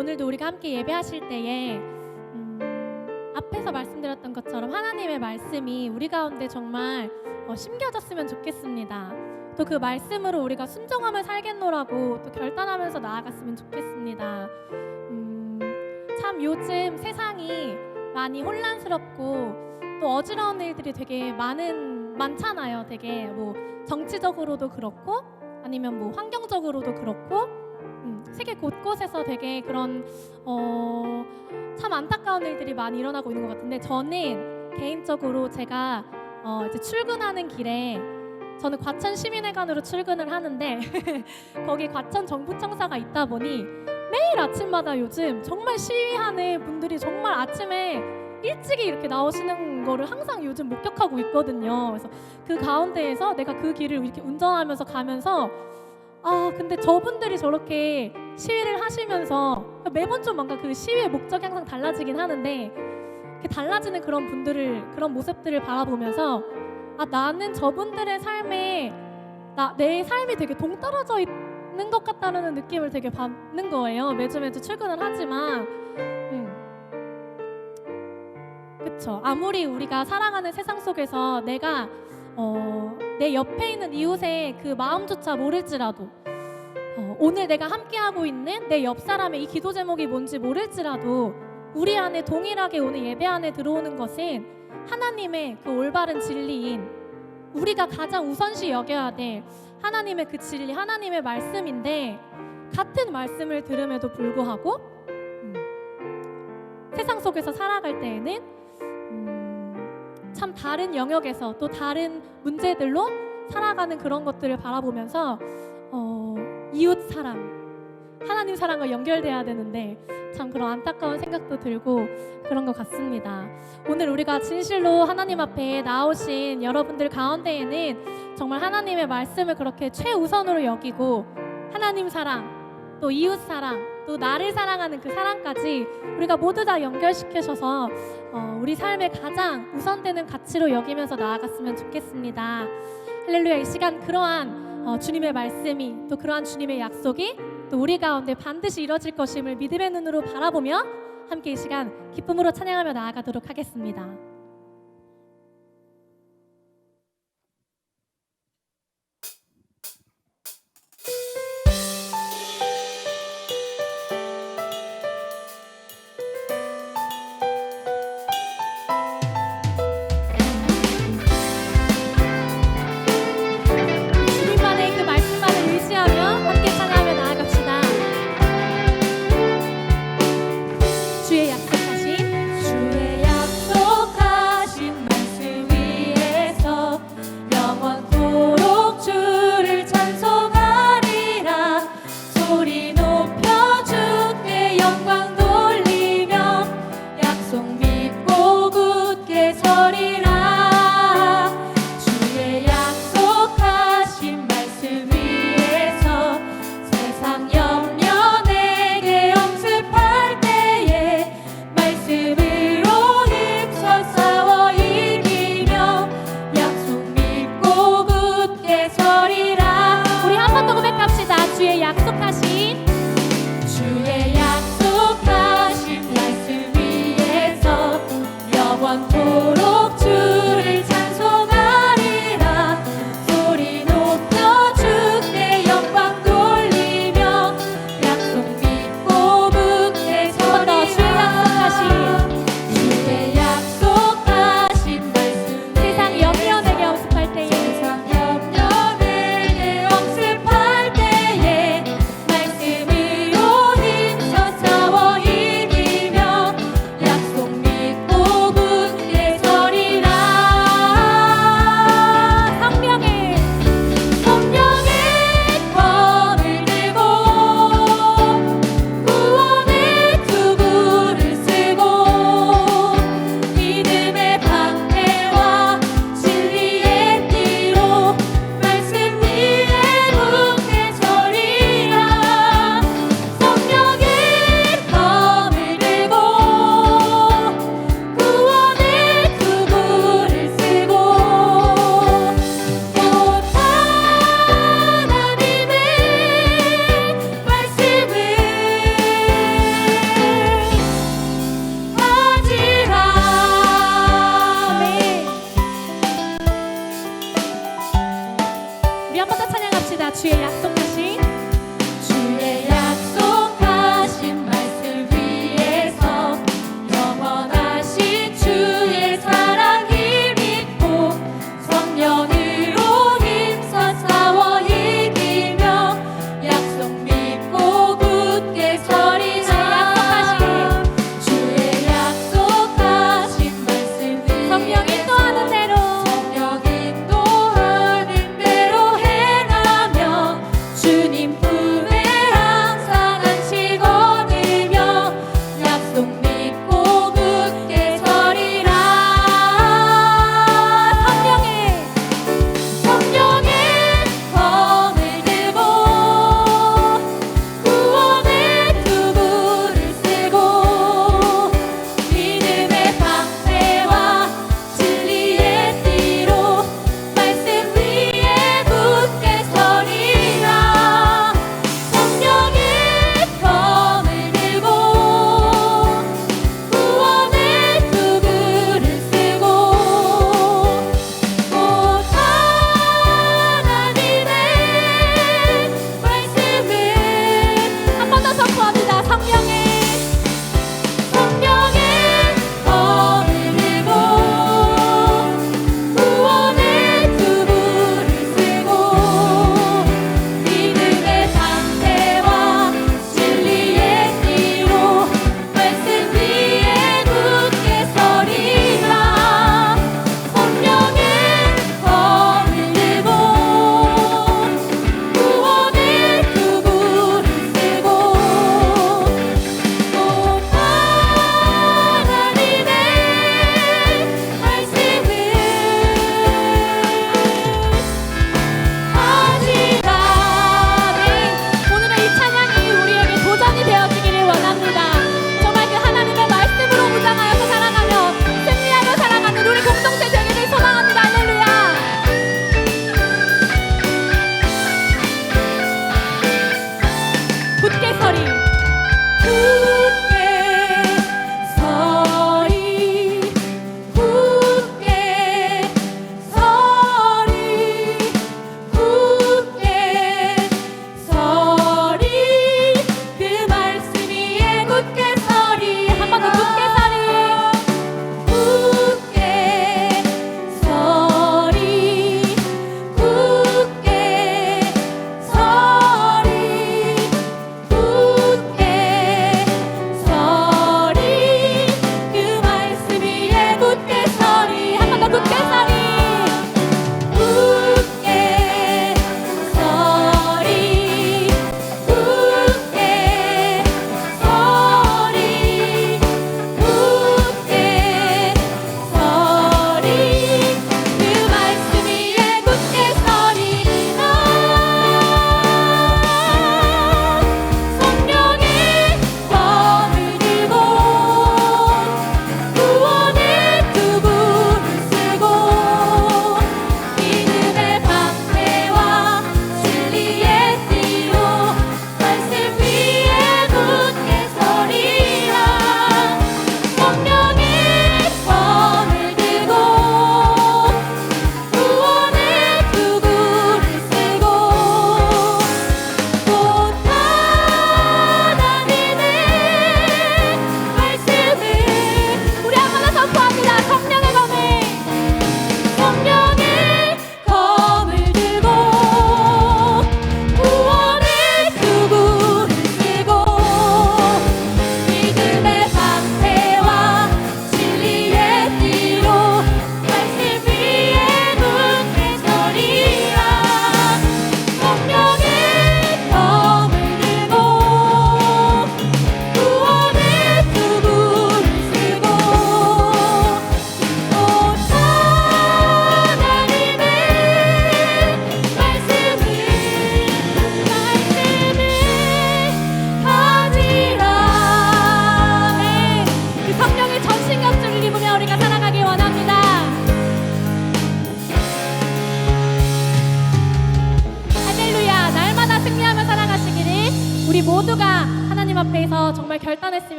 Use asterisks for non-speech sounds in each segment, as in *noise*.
오늘도 우리가 함께 예배하실 때에 음, 앞에서 말씀드렸던 것처럼 하나님의 말씀이 우리 가운데 정말 어, 심겨졌으면 좋겠습니다. 또 그 말씀으로 우리가 순종하며 살겠노라고 또 결단하면서 나아갔으면 좋겠습니다. 음, 참 요즘 세상이 많이 혼란스럽고 또 어지러운 일들이 되게 많은 많잖아요. 되게 뭐 정치적으로도 그렇고 아니면 뭐 환경적으로도 그렇고 음, 세계 곳곳에서 되게 그런 어, 참 안타까운 일들이 많이 일어나고 있는 것 같은데 저는 개인적으로 제가 어, 이제 출근하는 길에 저는 과천 시민회관으로 출근을 하는데 *laughs* 거기 과천 정부청사가 있다 보니 매일 아침마다 요즘 정말 시위하는 분들이 정말 아침에 일찍이 이렇게 나오시는 거를 항상 요즘 목격하고 있거든요. 그래서 그 가운데에서 내가 그 길을 이렇게 운전하면서 가면서 아 근데 저분들이 저렇게 시위를 하시면서 매번 좀 뭔가 그 시위의 목적이 항상 달라지긴 하는데 달라지는 그런 분들을 그런 모습들을 바라보면서 아 나는 저분들의 삶에 나 내 삶이 되게 동떨어져 있는 것 같다는 느낌을 되게 받는 거예요. 매주 매주 출근을 하지만 음. 그쵸. 아무리 우리가 살아가는 세상 속에서 내가 어, 내 옆에 있는 이웃의 그 마음조차 모를지라도 어, 오늘 내가 함께하고 있는 내 옆 사람의 이 기도 제목이 뭔지 모를지라도 우리 안에 동일하게 오늘 예배 안에 들어오는 것은 하나님의 그 올바른 진리인 우리가 가장 우선시 여겨야 될 하나님의 그 진리, 하나님의 말씀인데 같은 말씀을 들음에도 불구하고 음, 세상 속에서 살아갈 때에는 음, 참 다른 영역에서 또 다른 문제들로 살아가는 그런 것들을 바라보면서 어, 이웃 사랑, 하나님 사랑과 연결돼야 되는데 참 그런 안타까운 생각도 들고 그런 것 같습니다. 오늘 우리가 진실로 하나님 앞에 나오신 여러분들 가운데에는 정말 하나님의 말씀을 그렇게 최우선으로 여기고 하나님 사랑, 또 이웃 사랑, 또 나를 사랑하는 그 사랑까지 우리가 모두 다 연결시켜셔서 어, 우리 삶의 가장 우선되는 가치로 여기면서 나아갔으면 좋겠습니다. 할렐루야 이 시간 그러한 어, 주님의 말씀이 또 그러한 주님의 약속이 또 우리 가운데 반드시 이뤄질 것임을 믿음의 눈으로 바라보며 함께 이 시간 기쁨으로 찬양하며 나아가도록 하겠습니다. কাছে এত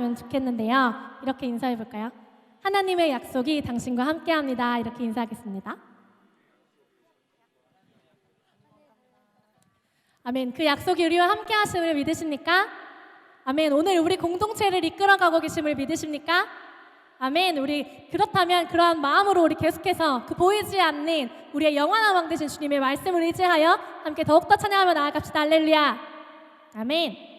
나아갔으면 좋겠는데요. 이렇게 인사해 볼까요? 하나님의 약속이 당신과 함께합니다. 이렇게 인사하겠습니다. 아멘. 그 약속이 우리와 함께 하심을 믿으십니까? 아멘. 오늘 우리 공동체를 이끌어가고 계심을 믿으십니까? 아멘. 우리 그렇다면 그러한 마음으로 우리 계속해서 그 보이지 않는 우리의 영원한 왕 되신 주님의 말씀을 의지하여 함께 더욱더 찬양하며 나아갑시다. 할렐루야. 아멘.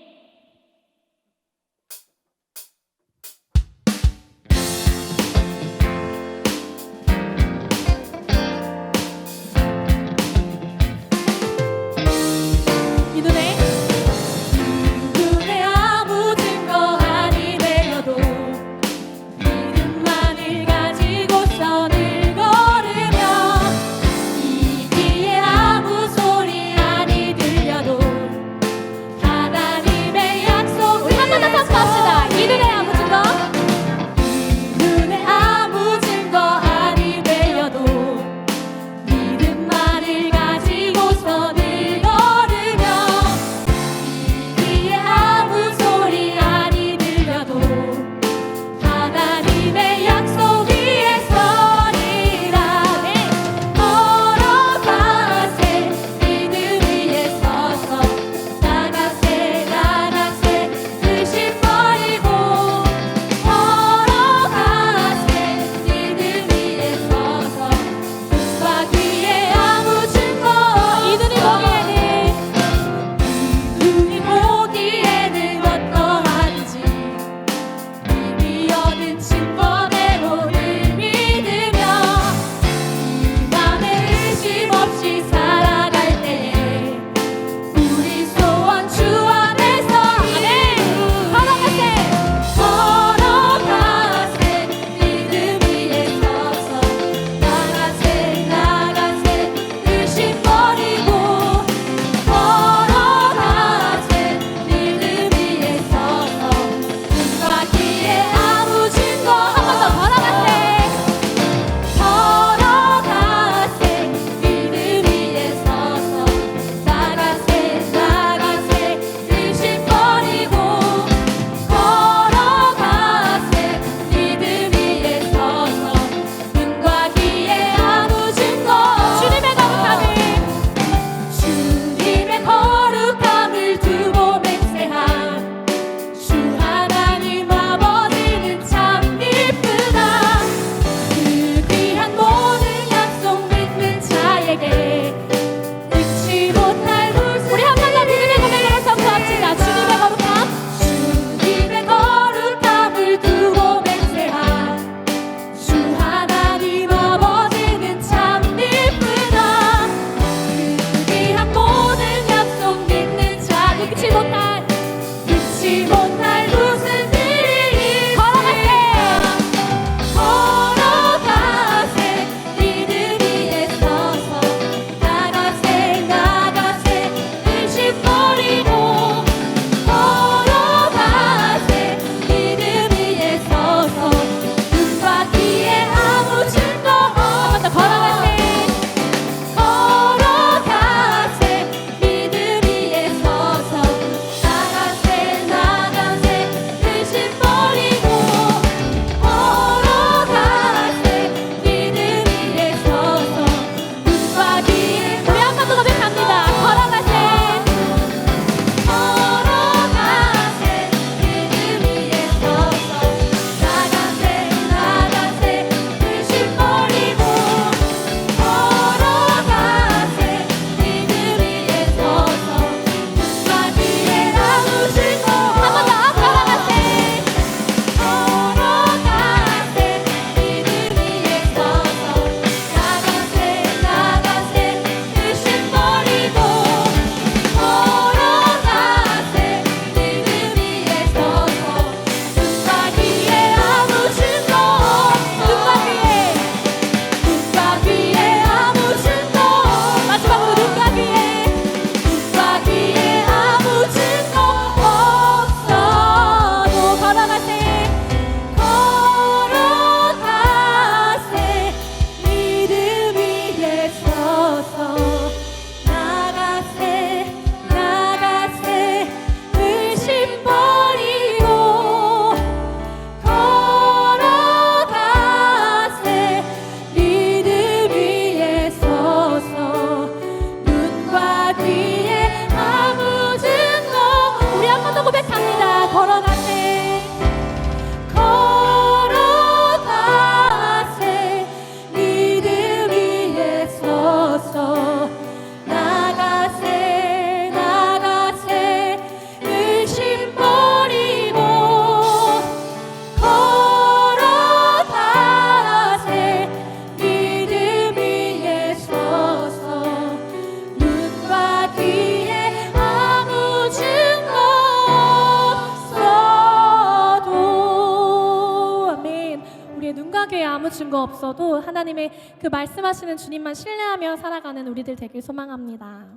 없어도 하나님의 그 말씀하시는 주님만 신뢰하며 살아가는 우리들 되길 소망합니다.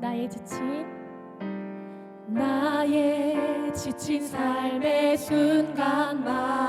나의 지친 나의 지친 삶의 순간마다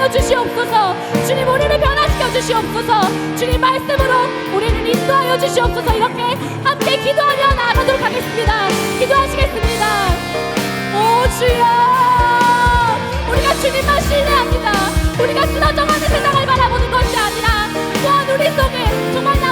하여 주시옵소서. 주님 우리를 변화시켜 주시옵소서. 주님 말씀으로 우리를 인도하여 주시옵소서. 이렇게 함께 기도하며 나가도록 하겠습니다. 기도하시겠습니다. 오 주여. 우리가 주님만 신뢰합니다 우리가 쓰러져가는 세상을 바라보는 것이 아니라 또한 우리 속에 정말 나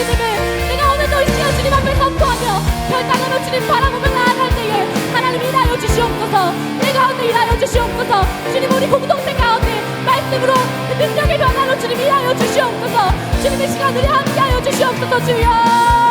주님을 내가 오늘도 이 시간 주님 앞에 선포하며 결단으로 주님 바라보며 나아갈 때에 하나님 일하여 주시옵소서. 내 가운데 일하여 주시옵소서. 주님 우리 공동체 가운데 말씀으로 그 능력의 변화로 주님 일하여 주시옵소서. 주님의 시간을 함께하여 주시옵소서 주여.